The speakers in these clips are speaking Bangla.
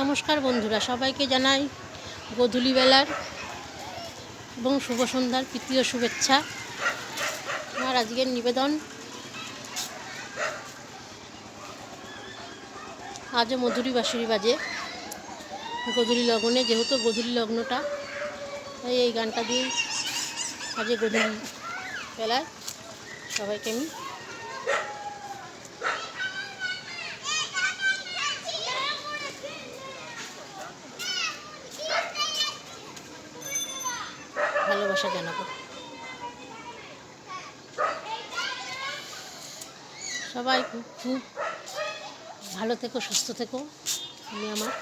নমস্কার বন্ধুরা, সবাইকে জানাই গোধূলিবেলার এবং শুভ সন্ধ্যার তৃতীয় শুভেচ্ছা। আমার আজকের নিবেদন, আজও মধুরী বাঁশুরি বাজে, গোধূলি লগ্নে, যেহেতু গোধূলি লগ্নটা, তাই এই গানটা দিয়ে আজকে গোধূলি বেলায় সবাইকে আমি ভালোবাসা জানাব। সবাই খুব ভালো থেকো, সুস্থ থেকো। আমি আমার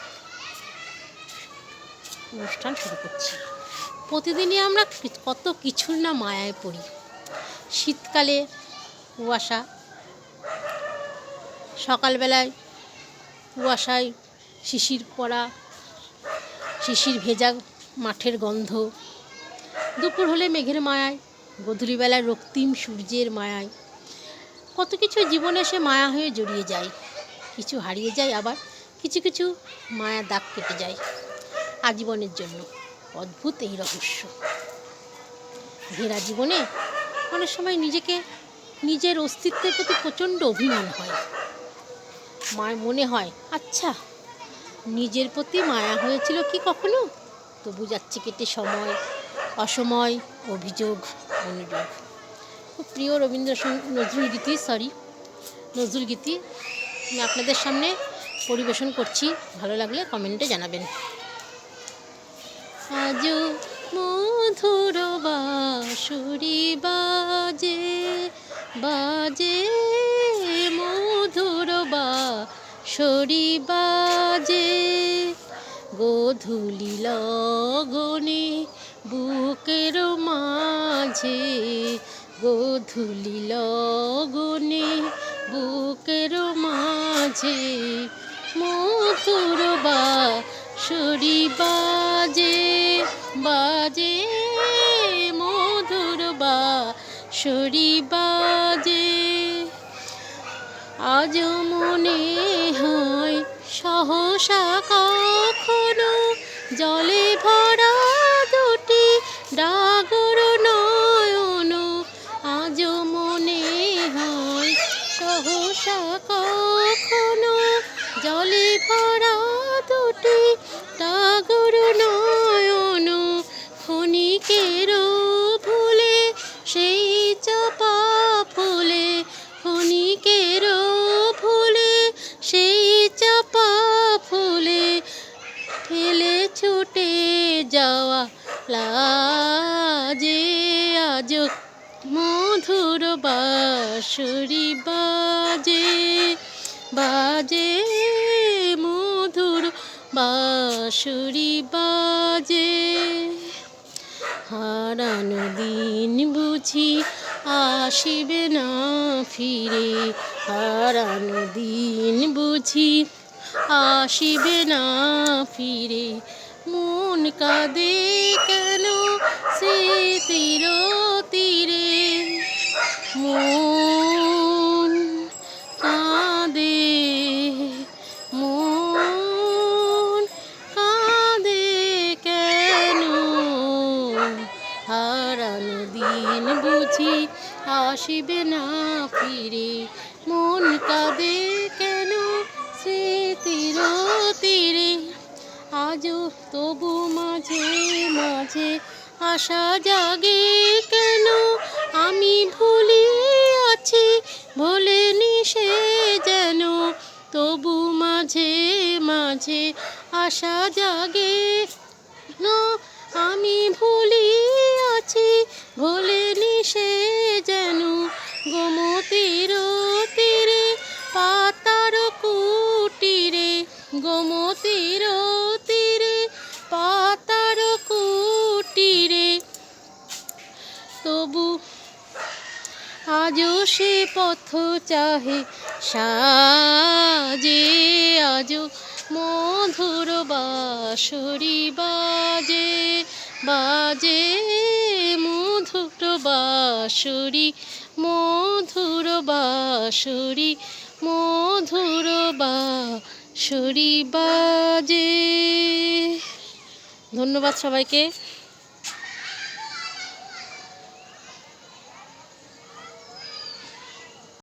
অনুষ্ঠান শুরু করছি। প্রতিদিনই আমরা কত কিছুর না মায়ায় পড়ি। শীতকালে কুয়াশা, সকালবেলায় কুয়াশায় শিশির পড়া, শিশির ভেজা মাঠের গন্ধ দুপুর হলে মেঘের মায়ায় গধূলিবেলায় রক্তিম সূর্যের মায়ায়। কত কিছু জীবনে সে মায়া হয়ে জড়িয়ে যায়। কিছু হারিয়ে যায় আবার, কিছু কিছু মায়া দাগ কেটে যায় আজীবনের জন্য। অদ্ভুত এই রহস্য। ঘেরা জীবনে অনেক সময় নিজেকে, নিজের অস্তিত্বের প্রতি প্রচণ্ড অভিমান হয়। মায় মনে হয় আচ্ছা নিজের প্রতি মায়া হয়েছিল কি কখনো? তবু যাচ্ছে কেটে সময় অসময় অভিযোগ অনুযোগ খুব প্রিয় রবীন্দ্র নজরুল গীতি সরি নজরুল গীতি। আমি আপনাদের সামনে পরিবেশন করছি। ভালো লাগলে কমেন্টে জানাবেন। আজও মধুর বাঁশুরি বাজে বাজে মধুর বাঁশুরি বাজে। গোধূলি লগনে বুকের মাঝে গোধূলি লগনে, বুকের মাঝে মধুর বাঁশুরি বাজে বাজে, মধুর বাঁশুরি বাজে। আজ মনে হয় সহসা কখনো জলে ভরা লাজে আজ মধুর বাঁশুরি বাজে বাজে মধুর বাঁশুরি বাজে। হারানো দিন বুঝি আসিবে না ফিরে, হারানো দিন বুঝি আসিবে না ফিরে। মন কাঁদে কেন স্মৃতির তীরে মন কাঁদে মন কাঁদে কেন হারানো দিন বুঝি আসিবে না ফিরে মন কাঁদে কেন সে স্মৃতির তীরে আজও তবু মাঝে মাঝে আশা জাগে কেন? আমি ভুলি আছি ভোলেনি সে যেন। তবু মাঝে মাঝে আশা জাগে সে পথ চাহে সাজে আজও মধুর বাঁশুরি বাজে বাজে মধুর বাঁশুরি মধুর বাঁশুরি, মধুর বা সরি বাজে। ধন্যবাদ সবাইকে।